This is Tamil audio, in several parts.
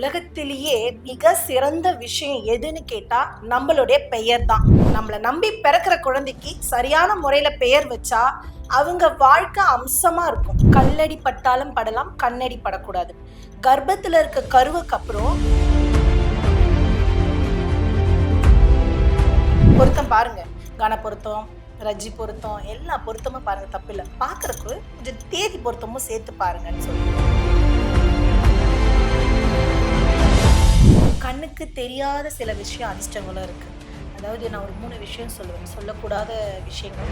உலகத்திலேயே மிக சிறந்த விஷயம் எதுன்னு கேட்டா நம்மளுடைய பெயர் தான் நம்மளை நம்பி பிறக்கிற குழந்தைக்கு சரியான முறையில பெயர் வச்சா அவங்க வாழ்க்கை அம்சமா இருக்கும். கல்லடி பட்டாலும் படலாம் கண்ணடி படக்கூடாது. கர்ப்பத்துல இருக்க கருவுக்கு அப்புறம் பொருத்தம் பாருங்க. கன பொருத்தம் ரஜ்ஜி பொருத்தம் எல்லா பொருத்தமும் பாருங்க தப்பில்லை. பாக்குறதுக்கு கொஞ்சம் தேதி பொருத்தமும் சேர்த்து பாருங்கன்னு சொல்லி தெரியாத சில விஷயம் அதிர்ஷ்டங்களும் இருக்கு. அதாவது நான் ஒரு மூணு விஷயம் சொல்லுவேன். சொல்லக்கூடாத விஷயங்கள்.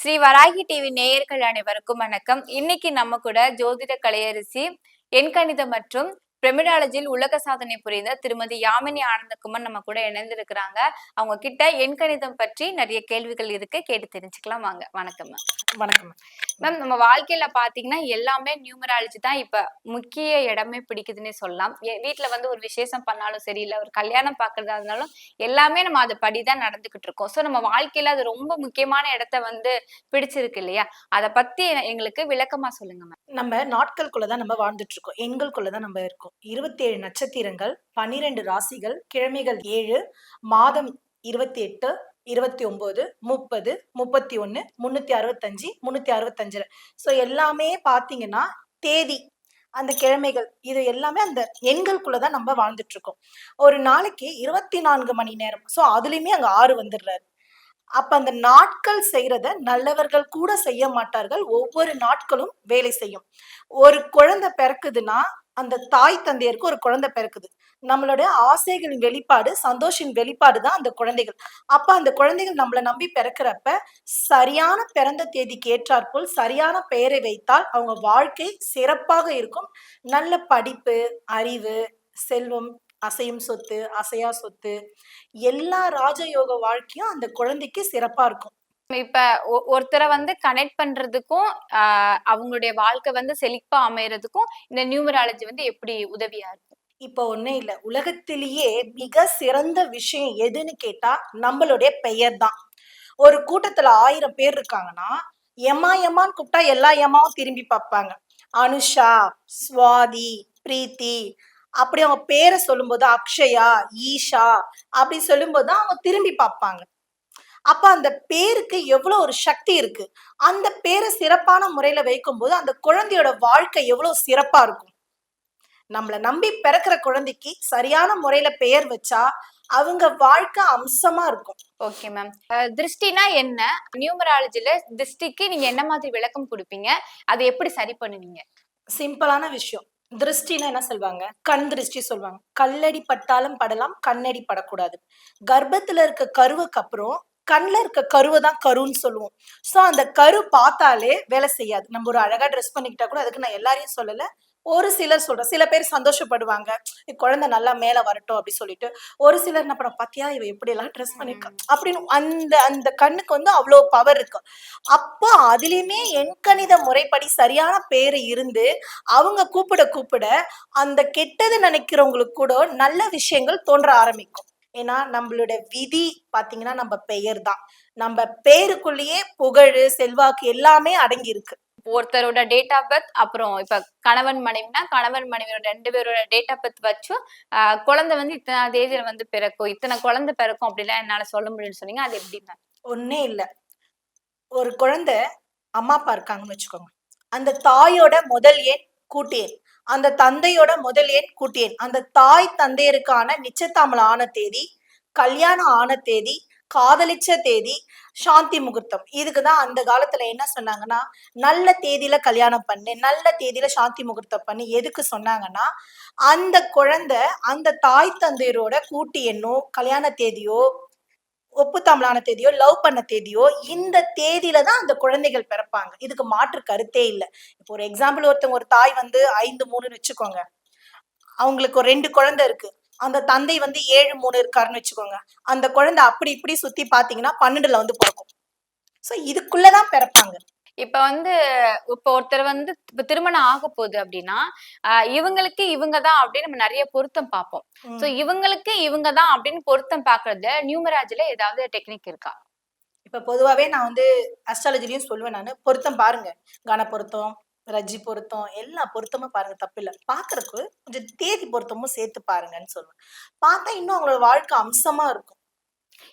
ஸ்ரீ வராகி டிவி நேயர்கள் அனைவருக்கும் வணக்கம். இன்னைக்கு நம்ம கூட ஜோதிட கலையரசி எண்கணிதம் மற்றும் பிரமிடாலஜியில் உலக சாதனை புரிந்த திருமதி யாமினி ஆனந்தகுமார் நம்ம கூட இணைந்திருக்கிறாங்க. அவங்க கிட்ட எண்கணிதம் பற்றி நிறைய கேள்விகள் இருக்கு. கேட்டு தெரிஞ்சுக்கலாம். வாங்க. வணக்கம் வணக்கம் மேம் நம்ம வாழ்க்கையில பாத்தீங்கன்னா எல்லாமே நியூமராலஜி தான். இப்ப முக்கிய இடமே பிடிக்குதுன்னே சொல்லலாம். வீட்டுல வந்து ஒரு விசேஷம் பண்ணாலும் சரி இல்ல ஒரு கல்யாணம் பாக்குறதா இருந்தாலும் எல்லாமே நம்ம அதை படிதான் நடந்துகிட்டு இருக்கோம். சோ நம்ம வாழ்க்கையில அது ரொம்ப முக்கியமான இடத்த வந்து பிடிச்சிருக்கு இல்லையா? அதை பத்தி எங்களுக்கு விளக்கமா சொல்லுங்க மேம் நம்ம நாட்களுக்குள்ளதான் நம்ம வாழ்ந்துட்டு இருக்கோம். எண்களுக்குள்ளதான் நம்ம இருக்கோம். இருபத்தி ஏழு நட்சத்திரங்கள் பன்னிரெண்டு ராசிகள் கிழமைகள் ஏழு மாதம் இருபத்தி எட்டு இருபத்தி ஒன்பது முப்பது முப்பத்தி ஒன்று முந்நூற்றி அறுபத்தஞ்சு முந்நூற்றி அறுபத்தஞ்சு ஸோ எல்லாமே பார்த்தீங்கன்னா தேதி அந்த கிழமைகள் இது எல்லாமே அந்த எண்களுக்குள்ள தான் நம்ம வாழ்ந்துட்டு இருக்கோம் ஒரு நாளைக்கு இருபத்தி நான்கு மணி நேரம். ஸோ அதுலேயுமே அங்கே ஆறு வந்துடுறாரு. அப்ப அந்த நாட்கள் செய்யறத நல்லவர்கள் கூட செய்ய மாட்டார்கள். ஒவ்வொரு நாட்களும் வேலை செய்யும். ஒரு குழந்தை பிறக்குதுன்னா அந்த தாய் தந்தையருக்கு ஒரு குழந்தை பிறக்குது. நம்மளுடைய ஆசைகளின் வெளிப்பாடு சந்தோஷின் வெளிப்பாடு தான் அந்த குழந்தைகள். அப்ப அந்த குழந்தைகள் நம்மளை நம்பி பிறக்கிறப்ப சரியான பிறந்த தேதிக்கு ஏற்றாற்போல் சரியான பெயரை வைத்தால் அவங்க வாழ்க்கை சிறப்பாக இருக்கும். நல்ல படிப்பு அறிவு செல்வம் அசையும் சொத்து அசையா சொத்து எல்லா ராஜயோக வாழ்க்கையும் அந்த குழந்தைக்கு சிறப்பா இருக்கும். இப்ப ஒ- ஒருத்தரை வந்து கனெக்ட் பண்றதுக்கும் அவங்களுடைய வாழ்க்கை வந்து செழிப்பா அமையறதுக்கும் இந்த நியூமராலஜி வந்து எப்படி உதவியா இருக்கும் இப்போ ஒண்ணும் இல்ல. உலகத்திலேயே மிக சிறந்த விஷயம் எதுன்னு கேட்டா நம்மளுடைய பெயர் தான். ஒரு கூட்டத்துல ஆயிரம் பேர் இருக்காங்கன்னா எம்மா எம்மான்னு கூப்பிட்டா எல்லா எம்மாவும் திரும்பி பார்ப்பாங்க. அனுஷா ஸ்வாதி பிரீத்தி அப்படி அவங்க பேரை சொல்லும்போது அக்ஷயா ஈஷா அப்படி சொல்லும்போது தான் அவங்க திரும்பி பார்ப்பாங்க. அப்ப அந்த பேருக்கு எவ்வளவு ஒரு சக்தி இருக்கு. அந்த பேரை சிறப்பான முறையில வைக்கும்போது அந்த குழந்தையோட வாழ்க்கை எவ்வளவு சிறப்பா இருக்கும். நம்மளை நம்பி பிறக்கிற குழந்தைக்கு சரியான முறையில பெயர் வச்சா அவங்க வாழ்க்கை அம்சமா இருக்கும். ஓகே மேம் திருஷ்டினா என்ன? நியூமராலஜில திருஷ்டிக்கு நீங்க என்ன மாதிரி விளக்கம் கொடுப்பீங்க? அதை எப்படி சரி பண்ணுவீங்க? சிம்பிளான விஷயம். திருஷ்டினா என்ன சொல்லுவாங்க கண் திருஷ்டி சொல்லுவாங்க கல்லடி பட்டாலும் படலாம் கண்ணடி படக்கூடாது. கர்ப்பத்துல இருக்க கருவுக்கு அப்புறம் கண்ணில் இருக்க கருவை தான் கருன்னு சொல்லுவோம். ஸோ அந்த கரு பார்த்தாலே வேலை செய்யாது. நம்ம ஒரு அழகா ட்ரெஸ் பண்ணிக்கிட்டா கூட அதுக்கு நான் எல்லாரையும் சொல்லல. ஒரு சிலர் சொல்ற சில பேர் சந்தோஷப்படுவாங்க. குழந்தை நல்லா மேல வரட்டும் அப்படி சொல்லிட்டு. ஒரு சிலர் என்ன பண்ண பாத்தியா இவ எப்படி எல்லாம் ட்ரெஸ் பண்ணிருக்கா? அப்படின்னு அந்த அந்த கண்ணுக்கு வந்து அவ்வளோ பவர் இருக்கு அப்போ அதுலயுமே எண்கணித முறைப்படி சரியான பேர் இருந்து அவங்க கூப்பிட கூப்பிட அந்த கெட்டது நினைக்கிறவங்களுக்கு கூட நல்ல விஷயங்கள் தோன்ற ஆரம்பிக்கும். ஏன்னா நம்மளோட விதி பாத்தீங்கன்னா நம்ம பெயர் தான் நம்ம பேருக்குள்ளேயே புகழ் செல்வாக்கு எல்லாமே அடங்கி இருக்கு ஒருத்தரோட டேட் ஆஃப் பர்த் அப்புறம் இப்ப கணவன் மனைவினா கணவன் மனைவியோட ரெண்டு பேரோட டேட் ஆஃப் பர்த் வச்சும் ஆஹ் குழந்தை வந்து இத்தனை தேதியில வந்து பிறக்கும் இத்தனை குழந்தை பிறக்கும் அப்படிலாம் என்னால சொல்ல முடியும்னு சொன்னீங்க. அது எப்படி மேம் ஒண்ணே இல்ல. ஒரு குழந்தை அம்மா அப்பா இருக்காங்கன்னு வச்சுக்கோங்க. அந்த தாயோட முதல் எண் கூட்டு எண் அந்த தந்தையோட முதல் எண் கூட்டு எண் அந்த தாய் தந்தையருக்கான நிச்சத்தாமல் ஆன தேதி கல்யாணம் ஆன தேதி காதலிச்ச தேதி சாந்தி முகூர்த்தம். இதுக்கு தான் அந்த காலத்துல என்ன சொன்னாங்கன்னா நல்ல தேதியில கல்யாணம் பண்ணு நல்ல தேதியில சாந்தி முகூர்த்தம் பண்ணு எதுக்கு சொன்னாங்கன்னா அந்த குழந்தை அந்த தாய் தந்தையரோட கூட்டி எண்ணோ கல்யாண தேதியோ ஒப்புத்தாமலான தேதியோ லவ் பண்ண தேதியோ இந்த தேதியில தான் அந்த குழந்தைகள் பிறப்பாங்க. இதுக்கு மாற்று கருத்தே இல்லை. இப்போ ஒரு எக்ஸாம்பிள் ஒருத்தவங்க ஒரு தாய் வந்து ஐந்து மூணுன்னு வச்சுக்கோங்க. அவங்களுக்கு ஒரு ரெண்டு குழந்தை இருக்கு. அந்த தந்தை வந்து ஏழு மூணு இருக்காருன்னு வச்சுக்கோங்க. அந்த குழந்தை அப்படி இப்படி சுத்தி பாத்தீங்கன்னா பன்னெண்டுல வந்து பிறக்கும். ஸோ இதுக்குள்ளதான் பிறப்பாங்க. இப்ப வந்து இப்ப ஒருத்தர் வந்து இப்ப திருமணம் ஆக போகுது அப்படின்னா இவங்களுக்கு இவங்க தான் அப்படின்னு நம்ம நிறைய பொருத்தம் பார்ப்போம். சோ இவங்களுக்கு இவங்க தான் அப்படின்னு பொருத்தம் பாக்குறது நியூமராஜ்ல ஏதாவது டெக்னிக் இருக்கா? இப்ப பொதுவாவே நான் வந்து அஸ்ட்ராலஜிலையும் சொல்லுவேன் நானு. பொருத்தம் பாருங்க. கன பொருத்தம் ரஜ்ஜி பொருத்தம் எல்லா பொருத்தமும் பாருங்க தப்பு இல்ல பாக்குறதுக்கு கொஞ்சம் தேதி பொருத்தமும் சேர்த்து பாருங்கன்னு சொல்லுவேன். பார்த்தா இன்னும் அவங்களோட வாழ்க்கை அம்சமா இருக்கும்.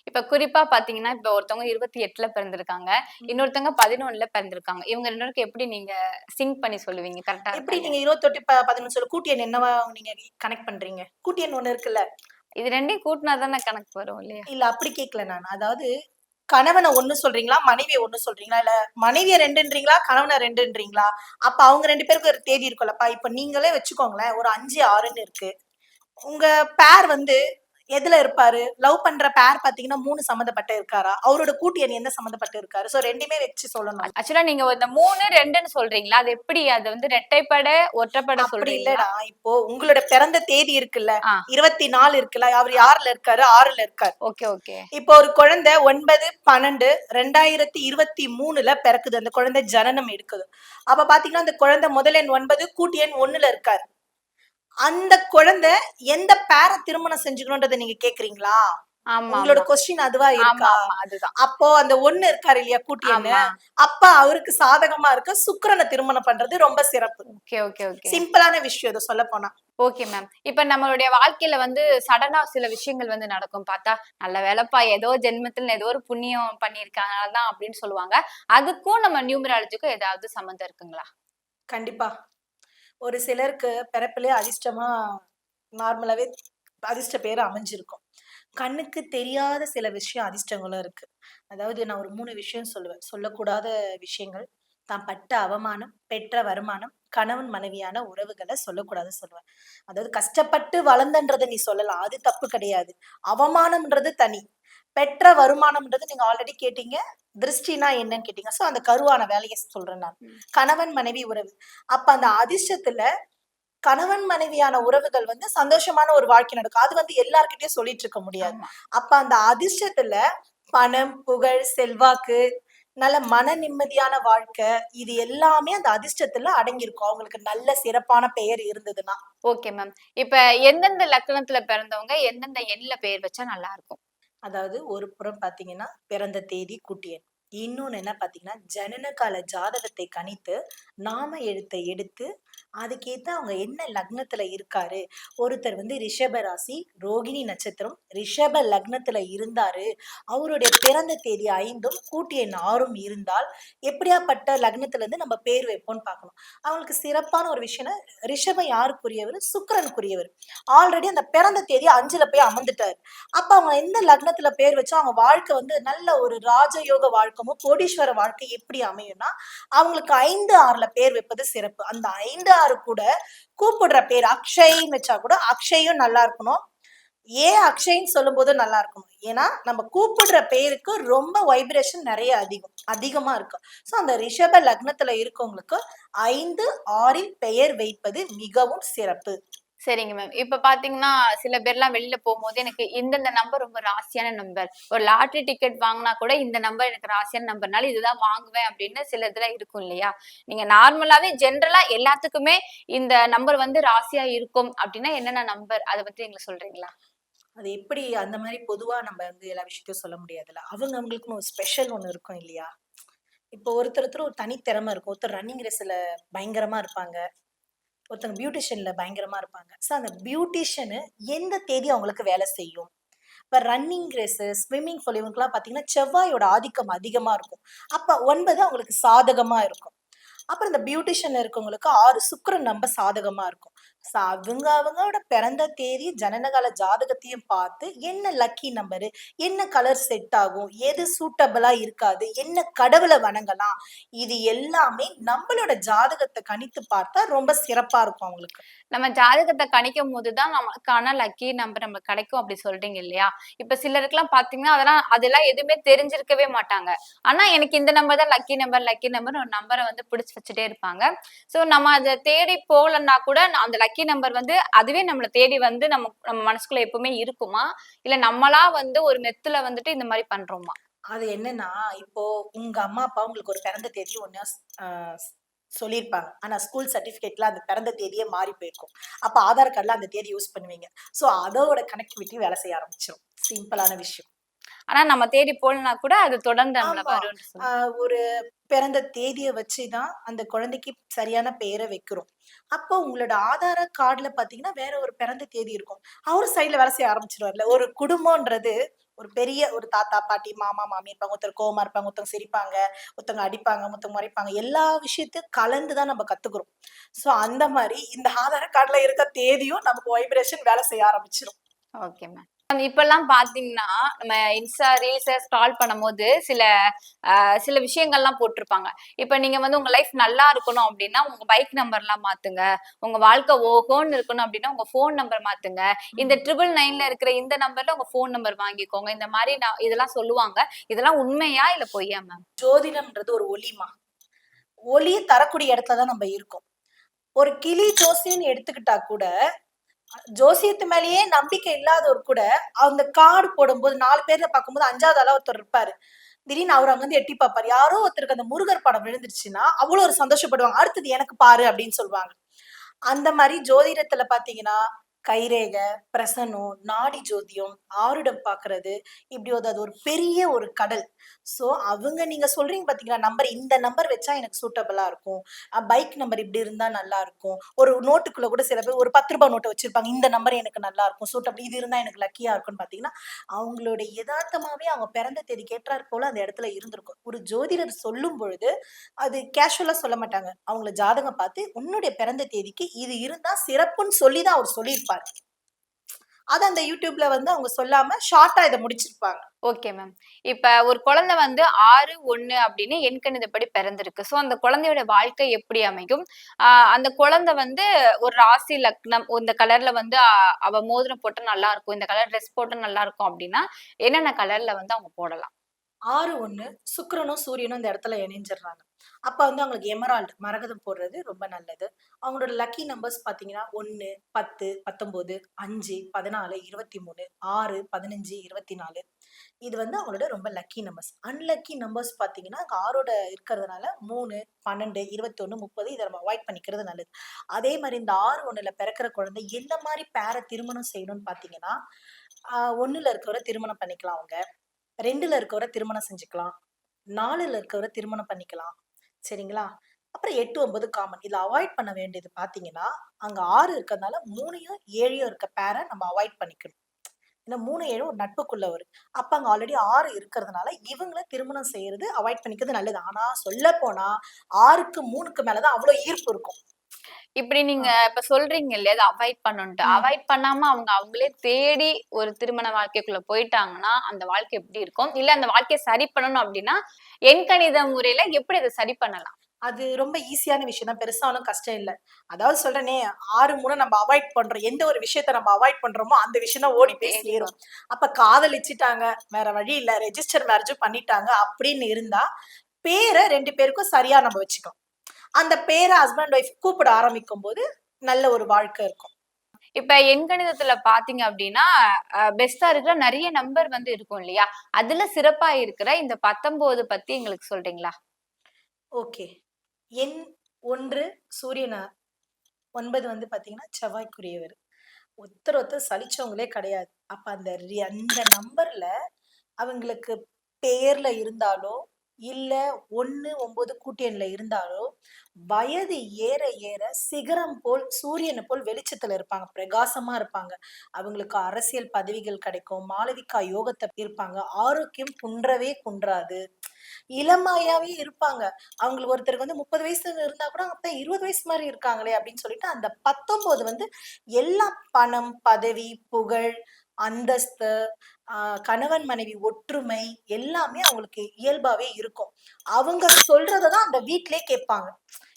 இப்ப குறிப்பா பாத்தீங்கன்னா இப்ப ஒருத்தவங்க இருபத்தி எட்டுல பிறந்திருக்காங்க. இன்னொருத்தவங்க பதினொன்னுல பிறந்திருக்காங்க. இவங்க ரெண்டு எப்படி நீங்க சிங்க் பண்ணி சொல்லுவீங்க? கரெக்டா எப்படி நீங்க இருபத்தொட்டு ப பதினொன்று சொல்ல கூட்டி எண் என்னவா நீங்க கனெக்ட் பண்றீங்க? கூட்டி எண் ஒண்ணு இருக்குல்ல? இது ரெண்டையும் கூட்டினா தானே கணக்கு வரும் இல்லையா? இல்ல அப்படி கேட்கல நான். அதாவது கணவனை ஒண்ணு சொல்றீங்களா மனைவியை ஒண்ணு சொல்றீங்களா? இல்ல மனைவியை ரெண்டுன்றீங்களா கணவனை ரெண்டுன்றீங்களா? அப்ப அவங்க ரெண்டு பேருக்கு ஒரு தேதி இருக்கும்லப்பா. இப்ப நீங்களே வச்சுக்கோங்களேன் ஒரு அஞ்சு ஆறுன்னு இருக்கு. உங்க பேர் வந்து எதுல இருப்பாரு? லவ் பண்ற பேர் பாத்தீங்கன்னா மூணு சம்மந்தப்பட்ட இருக்காரா? அவரோட கூட்டி எண் எந்த சம்மந்தப்பட்ட இருக்காரு? சோ ரெண்டுமே வச்சு சொல்லணும். ஆக்சுவலா நீங்க இந்த மூணு ரெண்டுன்னு சொல்றீங்களா? அது எப்படி? அது வந்து ரெட்டைப்படை ஒற்றைப்படை அப்படி சொல்றீங்களா? இல்லடா. இப்போ உங்களோட பிறந்த தேதி இருக்குல்ல. இருபத்தி நாலு இருக்குல்ல. அவர் யாருல இருக்காரு? ஆறுல இருக்காரு. Okay okay. இப்போ ஒரு குழந்தை ஒன்பது பன்னெண்டு ரெண்டாயிரத்தி இருபத்தி மூணுல பிறக்குது. அந்த குழந்தை ஜனனம் எடுக்குது. அப்ப பாத்தீங்கன்னா அந்த குழந்தை முதல் எண் ஒன்பது கூட்டி எண் ஒண்ணுல இருக்காரு. அந்த குழந்தை எந்த பேரை திருமணம் செஞ்சுக்கணும்ன்றதை நீங்க கேக்குறீங்களா? உங்களோட. கொஸ்டின் அதுவா இருக்கா? அப்போ அந்த ஒண்ணு இருக்காரு இல்லையா கூட்டி எண்ணு ஆமா. அப்ப அவருக்கு சாதகமா இருக்க சுக்கிரனை திருமணம் பண்றது ரொம்ப சிறப்பு. Okay okay okay. சிம்பிளான விஷயம் இதை சொல்ல போனா. ஓகே மேம் இப்ப நம்மளுடைய வாழ்க்கையில வந்து சடனா சில விஷயங்கள் வந்து நடக்கும். பார்த்தா நல்ல வேலைப்பா ஏதோ ஜென்மத்துல ஏதோ ஒரு புண்ணியம் பண்ணியிருக்காங்க தான் அப்படின்னு சொல்லுவாங்க. அதுக்கும் நம்ம நியூமராலஜிக்கும் ஏதாவது சம்மந்தம் இருக்குங்களா? கண்டிப்பா. ஒரு சிலருக்கு பிறப்பிலே அதிர்ஷ்டமா நார்மலாவே அதிர்ஷ்ட பேர் அமைஞ்சிருக்கும். கண்ணுக்கு தெரியாத சில விஷயம் அதிர்ஷ்டங்களும் இருக்கு. அதாவது நான் ஒரு மூணு விஷயம் சொல்லுவேன். சொல்லக்கூடாத விஷயங்கள் தான் பட்ட அவமானம் பெற்ற வருமானம் கணவன் மனைவியான உறவுகளை சொல்லக்கூடாது சொல்லுவேன். அதாவது கஷ்டப்பட்டு வளர்ந்தன்றதை நீ சொல்லலாம். அது தப்பு கிடையாது. அவமானம்ன்றது தனி. பெற்ற வருமானம்ன்றது நீங்க ஆல்ரெடி கேட்டீங்க. திருஷ்டினா என்னன்னு கேட்டீங்க. சோ அந்த கருவான வேலையை சொல்றேன் நான். கணவன் மனைவி உறவு. அப்ப அந்த அதிர்ஷ்டத்துல கணவன் மனைவியான உறவுகள் வந்து சந்தோஷமான ஒரு வாழ்க்கை நடக்கும். அது வந்து எல்லார்கிட்டயும் சொல்லிட்டு இருக்க முடியாது. அப்ப அந்த அதிர்ஷ்டத்துல பணம் புகழ் செல்வாக்கு நல்ல மன நிம்மதியான வாழ்க்கை இது எல்லாமே அந்த அதிர்ஷ்டத்துல அடங்கியிருக்கும். அவங்களுக்கு நல்ல சிறப்பான பெயர் இருந்ததுன்னா. ஓகே மேம் இப்ப எந்தெந்த லக்கணத்துல பிறந்தவங்க எந்தெந்த எண்ணில பேர் வச்சா நல்லா இருக்கும்? அதாவது ஒரு புறம் பார்த்தீங்கன்னா பிறந்த தேதி குட்டியன் இன்னொன்று என்ன பார்த்தீங்கன்னா ஜனன கால ஜாதகத்தை கணித்து நாம எழுத்தை எடுத்து அதுக்கேற்ற அவங்க என்ன லக்னத்துல இருக்காரு? ஒருத்தர் வந்து ரிஷப ராசி ரோகிணி நட்சத்திரம். ரிஷப லக்னத்துல இருந்தாரு. அவருடைய பிறந்த தேதி ஐந்தும் கூட்டிய ஆறும் இருந்தால் எப்படியாப்பட்ட லக்னத்துல இருந்து நம்ம பேர் வைப்போம்னு பார்க்கணும். அவங்களுக்கு சிறப்பான ஒரு விஷயம்னா ரிஷப யாருக்குரியவர்? சுக்கிரனுக்குரியவர். ஆல்ரெடி அந்த பிறந்த தேதி அஞ்சுல போய் அமர்ந்துட்டார். அப்ப அவங்க எந்த லக்னத்துல பேர் வச்சா அவங்க வாழ்க்கை வந்து நல்ல ஒரு ராஜயோக வாழ்க்கமும் கோடீஸ்வர வாழ்க்கை எப்படி அமையும்னா அவங்களுக்கு ஐந்து ஆறுல பேர் வைப்பது சிறப்பு. அந்த ஐந்து ஆறு கூட கூப்பிடுற பேர் அக்ஷய்னு வச்சா கூட அக்ஷயும் நல்லா இருக்கணும் ஏன் அக்ஷய்ன்னு சொல்லும் போது நல்லா இருக்கணும் ஏன்னா நம்ம கூப்பிடுற பேருக்கு ரொம்ப வைப்ரேஷன் நிறைய அதிகம் அதிகமா இருக்கும். ஸோ அந்த ரிஷப லக்னத்துல இருக்கவங்களுக்கு ஐந்து ஆறில் பெயர் வைப்பது மிகவும் சிறப்பு. சரிங்க மேம் இப்ப பாத்தீங்கன்னா சில பேர்லாம் வெளியில போகும்போது எனக்கு இந்தந்த நம்பர் ரொம்ப ராசியான நம்பர் ஒரு லாட்ரி டிக்கெட் வாங்கினா கூட இந்த நம்பர் எனக்கு ராசியான நம்பர்னால இதுதான் வாங்குவேன் அப்படின்னு சில இதுல இருக்கும் இல்லையா? நீங்க நார்மலாவே ஜென்ரலா எல்லாத்துக்குமே இந்த நம்பர் வந்து ராசியா இருக்கும் அப்படின்னா என்னென்ன நம்பர் அதை பத்தி எங்களுக்கு சொல்றீங்களா? அது எப்படி அந்த மாதிரி பொதுவா நம்ம வந்து எல்லா விஷயத்தையும் சொல்ல முடியாதுல்ல. அவங்க அவங்களுக்குன்னு ஒரு ஸ்பெஷல் ஒண்ணு இருக்கும் இல்லையா? இப்போ ஒருத்தர் ஒருத்தர் ஒரு தனித்திறமை இருக்கும். ஒருத்தர் ரன்னிங் ரேஸ்ல பயங்கரமா இருப்பாங்க. ஒருத்தவங்க பியூட்டிஷியன்ல பயங்கரமா இருப்பாங்க. ஸோ அந்த பியூட்டிஷியனு எந்த தேதி அவங்களுக்கு வேலை செய்யும்? இப்போ ரன்னிங் ரேஸு ஸ்விம்மிங் ஃபுல் இவங்களுக்குலாம் பார்த்தீங்கன்னா செவ்வாயோட ஆதிக்கம் அதிகமாக இருக்கும். அப்போ ஒன்பது அவங்களுக்கு சாதகமாக இருக்கும். அப்புறம் இந்த பியூட்டிஷியன் இருக்கவங்களுக்கு ஆறு சுக்கரன் நம்ப சாதகமாக இருக்கும். So, அவங்க அவங்களோட பிறந்த தேதி ஜனனகால ஜாதகத்தையும் பார்த்து என்ன லக்கி நம்பரு என்ன கலர் செட் ஆகும் எது சூட்டபிளா இருக்காது என்ன கடவுளை வணங்கலாம் இது எல்லாமே நம்மளோட ஜாதகத்தை கணித்து பார்த்தா ரொம்ப சிறப்பா இருக்கும் அவங்களுக்கு. நம்ம ஜாதகத்தை கணிக்கும் போதுதான் நமக்கான லக்கி நம்பர் நம்மளுக்கு கிடைக்கும் அப்படி சொல்றீங்க இல்லையா? இப்ப சிலருக்குலாம் பாத்தீங்கன்னா அதெல்லாம் அதெல்லாம் எதுவுமே தெரிஞ்சிருக்கவே மாட்டாங்க. ஆனா எனக்கு இந்த நம்பர் தான் லக்கி நம்பர் லக்கி நம்பர் ஒரு நம்பரை வந்து பிடிச்சி வச்சுட்டே இருப்பாங்க. சோ நம்ம அதை தேடி போகலன்னா கூட அந்த லக்கி நம்பர் வந்து அதுவே நம்மளை தேடி வந்து நம்ம நம்ம மனசுக்குள்ள எப்பவுமே இருக்குமா இல்ல நம்மளா வந்து ஒரு மெத்துல வந்துட்டு இந்த மாதிரி பண்றோமா அது என்னன்னா, இப்போ உங்க அம்மா, அப்பா உங்களுக்கு ஒரு பிறந்த தேதி ஒன்னு சொல்லியிருப்பாங்க. ஆனா ஸ்கூல் சர்டிஃபிகேட்ல அந்த பிறந்த தேதியே மாறி போயிருக்கும். அப்ப ஆதார் கார்டில் அந்த தேதி யூஸ் பண்ணுவீங்க. ஸோ அதோட கனெக்டிவிட்டி வேலை செய்ய ஆரம்பிச்சிடும் சிம்பிளான விஷயம். ஆனா நம்ம தேடி போடலனா கூட அது தொடர்ந்து நம்மள சொல்லுங்க. ஒரு பிறந்த தேதிய வச்சு தான் அந்த குழந்தைக்கு சரியான பெயர வைக்கிறோம். அப்போ உங்களோட ஆதார கார்டுல பார்த்தீங்கன்னா, வேற ஒரு பிறந்த தேதி இருக்கும். அவரும் சைடுல வேலை செய்ய ஆரம்பிச்சுருவார்ல. ஒரு குடும்பம்ன்றது ஒரு பெரிய ஒரு தாத்தா, பாட்டி, மாமா, மாமி இருப்பாங்க. ஒருத்தர் கோவமா இருப்பாங்க, ஒருத்தவங்க சிரிப்பாங்க, ஒருத்தவங்க அடிப்பாங்க, மத்தவங்க முறைப்பாங்க. எல்லா விஷயத்தையும் கலந்து தான் நம்ம கத்துக்கிறோம். ஸோ அந்த மாரி இந்த ஆதார கார்டுல இருக்க தேதியும் நமக்கு வைப்ரேஷன் வேலை செய்ய ஆரம்பிச்சுரும். Okay ma'am. இப்பல்லாம் பார்த்தீங்கன்னா, நம்ம இன்ஸ்டா ரீல்ஸ ஸ்க்ரால் பண்ணும்போது சில சில விஷயங்கள்லாம் போட்டிருப்பாங்க. இப்ப நீங்க வந்து உங்க லைஃப் நல்லா இருக்கணும் அப்டின்னா, உங்க பைக் நம்பர்லாம் மாத்துங்க. உங்க வாழ்க்கை ஓஹோன்னு இருக்கணும் அப்டின்னா, உங்க ஃபோன் நம்பர் மாத்துங்க. இந்த ம். 999ல இருக்கிற இந்த நம்பர்ல உங்க ஃபோன் நம்பர் வாங்கிக்கோங்க. இந்த மாரி நான் இதெல்லாம் சொல்லுவாங்க. இதெல்லாம் உண்மையா? இல்ல பொய்யா மேம்? ஜோதிடம்ன்றது ஒரு ஒளிமா. ஒளிய தரக்கூடிய இடத்துல தான் நம்ம இருக்கோம். ஒரு கிளி ஜோசியம்ன்னு எடுத்துக்கிட்டா கூட, ஜோசியத்து மேலேயே நம்பிக்கை இல்லாதவர் கூட, அந்த கார்டு போடும்போது நாலு பேர்ல பார்க்கும்போது அஞ்சாவது ஆளா ஒருத்தர் இருப்பாரு. திடீர்னு அவர் அங்க வந்து எட்டி பார்ப்பாரு. யாரோ ஒருத்தருக்கு அந்த முருகர் படம் விழுந்துருச்சுன்னா, அவ்வளவு ஒரு சந்தோஷப்படுவாங்க. அடுத்தது எனக்கு பாரு அப்படின்னு சொல்லுவாங்க. அந்த மாதிரி ஜோதிடத்துல பார்த்தீங்கன்னா, கைரேகை, பிரசனம், நாடி ஜோதியம், ஆருடம் பார்க்கறது, இப்படி ஒரு அது ஒரு பெரிய ஒரு கடல். ஸோ அவங்க நீங்கள் சொல்றீங்க பார்த்தீங்களா, நம்பர் இந்த நம்பர் வச்சா எனக்கு சூட்டபிளாக இருக்கும். பைக் நம்பர் இப்படி இருந்தால் நல்லா இருக்கும். ஒரு நோட்டுக்குள்ள கூட சில பேர் ஒரு பத்து ரூபாய் நோட்டை வச்சிருப்பாங்க. இந்த நம்பர் எனக்கு நல்லா இருக்கும். சூட்டபிள் இது இருந்தால் எனக்கு லக்கியாக இருக்கும்னு பார்த்தீங்கன்னா, அவங்களோட யதார்த்தமாகவே அவங்க பிறந்த தேதி கேட்டார் போல அந்த இடத்துல இருந்திருக்கும். ஒரு ஜோதிடர் சொல்லும் பொழுது, அது கேஷுவலாக சொல்ல மாட்டாங்க. அவங்கள ஜாதகம் பார்த்து, உன்னுடைய பிறந்த தேதிக்கு இது இருந்தால் சிறப்புன்னு சொல்லி தான் அவர் சொல்லியிருப்பார் அத அந்த யூடியூப்ல வந்து அவங்க சொல்லாம ஷார்ட்டா இதை முடிச்சிருப்பாங்க. Okay ma'am. இப்ப ஒரு குழந்தை வந்து 6, 1 அப்படின்னு எண்கணிதப்படி பிறந்திருக்கு. ஸோ அந்த குழந்தையோட வாழ்க்கை எப்படி அமையும்? அந்த குழந்தை வந்து ஒரு ராசி, லக்னம் இந்த கலர்ல வந்து அவ மோதிரம் போட்டு நல்லா இருக்கும். இந்த கலர் ட்ரெஸ் போட்டு நல்லா இருக்கும் அப்படின்னா, என்னென்ன கலர்ல வந்து அவங்க போடலாம்? ஆறு ஒன்று சுக்கரனும் சூரியனும் இந்த இடத்துல இணைஞ்சிடுறாங்க. அப்போ வந்து அவங்களுக்கு எமரால்டு மரகதம் போடுறது ரொம்ப நல்லது. அவங்களோட லக்கி நம்பர்ஸ் பார்த்தீங்கன்னா 1, 10, 19, 5, 14, 23, 6, 15, 24 இது வந்து அவங்களோட ரொம்ப லக்கி நம்பர்ஸ். அன்லக்கி நம்பர்ஸ் பார்த்தீங்கன்னா, ஆறோட இருக்கிறதுனால மூணு பன்னெண்டு இருபத்தொன்று முப்பது இதை நம்ம அவாய்ட் பண்ணிக்கிறது நல்லது. அதே மாதிரி இந்த 6, 1ல பிறக்கிற குழந்தை எந்த மாதிரி பேரை திருமணம் செய்யணும்னு பார்த்தீங்கன்னா, ஒன்றில் இருக்கிறவரை திருமணம் பண்ணிக்கலாம் அவங்க. ரெண்டுல இருக்கவரை திருமணம் செஞ்சுக்கலாம். நாலுல இருக்கவரை திருமணம் பண்ணிக்கலாம். சரிங்களா? அப்புறம் 8, 9 காமன். இதில் அவாய்ட் பண்ண வேண்டியது பார்த்தீங்கன்னா, அங்க ஆறு இருக்கிறதுனால 3யும் 7யும் இருக்க பேரை நம்ம அவாய்ட் பண்ணிக்கணும். ஏன்னா 3, 7 ஒரு நட்புக்குள்ள வரும். அப்ப அங்க ஆல்ரெடி ஆறு இருக்கிறதுனால, இவங்கள திருமணம் செய்யறது அவாய்ட் பண்ணிக்கிறது நல்லது. ஆனா சொல்லப்போனா 6க்கு 3க்கு மேல தான் அவ்வளோ ஈர்ப்பு இருக்கும். இப்படி நீங்க. இப்ப சொல்றீங்க இல்லையா? அத அவாய்ட் பண்ணணுன்ட்டு. ம். அவாய்ட் பண்ணாம அவங்க அவங்களே தேடி ஒரு திருமண வாழ்க்கைக்குள்ள போயிட்டாங்கன்னா, அந்த வாழ்க்கை எப்படி இருக்கும்? இல்ல அந்த வாழ்க்கைய சரி பண்ணணும் அப்படின்னா, எண்கணித முறையில எப்படி அத சரி பண்ணலாம்? அது ரொம்ப ஈஸியான விஷயம் தான். பெருசா ஒண்ணும் கஷ்டம் இல்ல. அதாவது சொல்றேனே 6, 3 நம்ம அவாய்ட் பண்றோம். எந்த ஒரு விஷயத்த நம்ம அவாய்ட் பண்றோமோ, அந்த விஷயம் தான் ஓடி போய் சேரும். அப்ப காதலிச்சுட்டாங்க, வேற வழி இல்ல. ரெஜிஸ்டர் மேரேஜும் பண்ணிட்டாங்க அப்படின்னு இருந்தா, பேர 2 பேருக்கும் சரியா நம்ம வச்சுக்கணும். அந்த பேர ஹஸ்பண்ட், ஒய்ஃப் கூப்பிட ஆரம்பிக்கும்போது, நல்ல ஒரு வாழ்க்கை இருக்கும். இப்ப எண்கணிதத்துல பார்த்தீங்க அப்படின்னா, அ பெஸ்ட்டா இருக்கிற நெறைய நம்பர் வந்து இருக்கும் இல்லையா? அதுல சிறப்பா இருக்கிற இந்த 19 பத்தி எங்களுக்கு சொல்றீங்களா? ஓகே. எண் 1 சூரியனா 9 வந்து பார்த்தீங்கன்னா, செவ்வாய்க்குரியவர். ஒருத்தர் ஒருத்தர் சலிச்சவங்களே கிடையாது. அப்ப அந்த அந்த நம்பர்ல அவங்களுக்கு பெயர்ல இருந்தாலோ, இல்ல 1, 9 கூட்டு எண்ல இருந்தாலோ, வயது ஏற ஏற சிகரம் போல் சூரியனை போல் வெளிச்சத்துல இருப்பாங்க. பிரகாசமா இருப்பாங்க. அவங்களுக்கு அரசியல் பதவிகள் கிடைக்கும். மாளவிகா யோகத்தை இருப்பாங்க. ஆரோக்கியம் குன்றவே குன்றாது. இளமாயாவே இருப்பாங்க. அவங்களுக்கு ஒருத்தருக்கு வந்து 30 வயசு இருந்தா கூட, அப்ப 20 வயசு மாதிரி இருக்காங்களே அப்படின்னு சொல்லிட்டு, அந்த 19 வந்து எல்லா பணம், பதவி, புகழ், அந்தஸ்து, கணவன் மனைவி ஒற்றுமை எல்லாமே அவங்களுக்கு இயல்பாவே இருக்கும். அவங்க சொல்றதான் அந்த வீட்லயே கேட்பாங்க.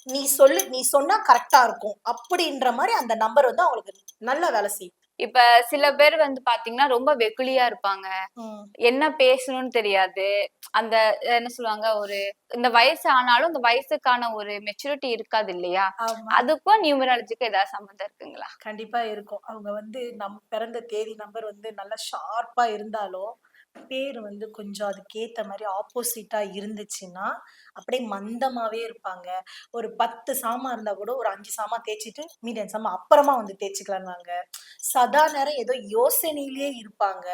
நீ சொல்லு நீ சொன்னா கரெக்டா இருக்கும். அப்படின்ற மாதிரி அந்த நம்பர் வந்து அவங்களுக்கு நல்லா வேலை செய்யும். இப்ப சில பேர் வந்து பார்த்தீங்கன்னா, ரொம்ப வெகுளியா இருப்பாங்க. என்ன பேசணும்னு தெரியாது. அந்த என்ன சொல்லுவாங்க, ஒரு இந்த வயசு ஆனாலும், இந்த வயசுக்கான ஒரு மெச்சூரிட்டி இருக்காது இல்லையா? அதுக்கும் நியூமராலஜிக்கும் ஏதாவது சம்மந்தம் இருக்குங்களா? கண்டிப்பா இருக்கும். அவங்க வந்து நம் பிறந்த தேதி நம்பர் வந்து நல்லா ஷார்ப்பா இருந்தாலும், பேர் வந்து கொஞ்சம் அதுக்கேத்த மாதிரி ஆப்போசிட்டா இருந்துச்சுன்னா அப்படியே மந்தமாவே இருப்பாங்க. ஒரு பத்து சாமான் இருந்தா கூட ஒரு அஞ்சு சாமான் தேய்ச்சிட்டு மீதி அஞ்சு சாமான் அப்புறமா வந்து தேய்ச்சிக்கலாம்னாங்க. சதா நேரம் ஏதோ யோசனையிலேயே இருப்பாங்க.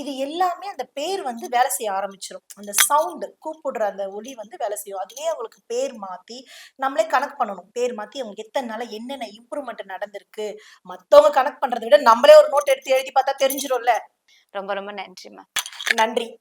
இது எல்லாமே அந்த பேர் வந்து வேலை செய்ய ஆரம்பிச்சிடும் அந்த சவுண்டு கூப்பிடுற அந்த ஒளி வந்து வேலை செய்யும். அதுவே அவங்களுக்கு பேர் மாத்தி நம்மளே கணக்கு பண்ணணும். பேர் மாத்தி அவங்களுக்கு எத்தனை நாள என்னென்ன இம்ப்ரூவ்மெண்ட் நடந்திருக்கு மத்தவங்க கணக்கு பண்றதை விட நம்மளே ஒரு நோட் எடுத்து எழுதி பார்த்தா தெரிஞ்சிடும்ல ரொம்ப ரொம்ப நன்றிம்மா நன்றி.